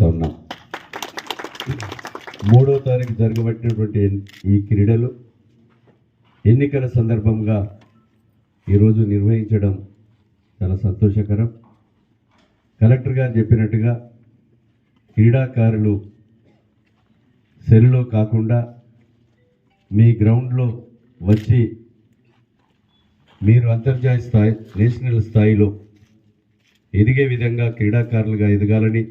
చేస్తూ ఉన్నాం. మూడో తారీఖు జరగబట్టినటువంటి ఈ క్రీడలు ఎన్నికల సందర్భంగా ఈరోజు నిర్వహించడం చాలా సంతోషకరం. కలెక్టర్ గారు చెప్పినట్టుగా క్రీడాకారులు సెల్లో కాకుండా మీ గ్రౌండ్లో వచ్చి మీరు అంతర్జాతీయ స్థాయి నేషనల్ స్థాయిలో ఎదిగే విధంగా క్రీడాకారులుగా ఎదగాలని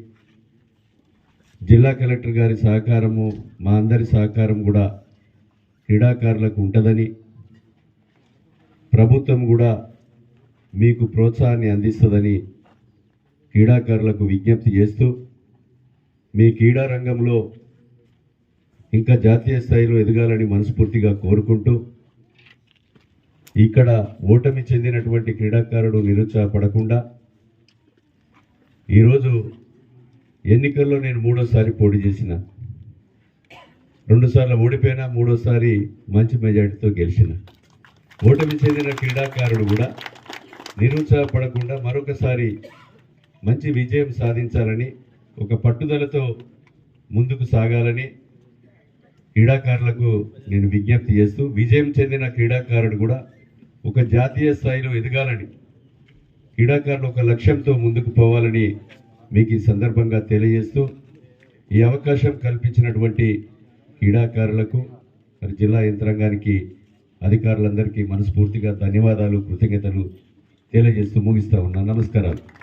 జిల్లా కలెక్టర్ గారి సహకారము మా అందరి సహకారం కూడా క్రీడాకారులకు ఉంటుందని ప్రభుత్వం కూడా మీకు ప్రోత్సాహాన్ని అందిస్తుందని క్రీడాకారులకు విజ్ఞప్తి చేస్తూ మీ క్రీడా రంగంలో ఇంకా జాతీయ స్థాయిలో ఎదగాలని మనస్ఫూర్తిగా కోరుకుంటూ ఇక్కడ ఓటమి చెందినటువంటి క్రీడాకారుడు నిరుత్సాహపడకుండా ఈరోజు ఎన్నికల్లో నేను మూడోసారి పోటీ చేసిన. రెండుసార్లు ఓడిపోయినా మూడోసారి మంచి మెజార్టీతో గెలిచిన. ఓటమి చెందిన క్రీడాకారుడు కూడా నిరుత్సాహపడకుండా మరొకసారి మంచి విజయం సాధించాలని ఒక పట్టుదలతో ముందుకు సాగాలని క్రీడాకారులకు నేను విజ్ఞప్తి చేస్తూ విజయం చెందిన క్రీడాకారుడు కూడా ఒక జాతీయ స్థాయిలో ఎదగాలని క్రీడాకారులు ఒక లక్ష్యంతో ముందుకు పోవాలని మీకు ఈ సందర్భంగా తెలియజేస్తూ ఈ అవకాశం కల్పించినటువంటి క్రీడాకారులకు మరి జిల్లా యంత్రాంగానికి అధికారులందరికీ మనస్ఫూర్తిగా ధన్యవాదాలు కృతజ్ఞతలు తెలియజేస్తూ ముగిస్తా ఉన్నా. నమస్కారాలు.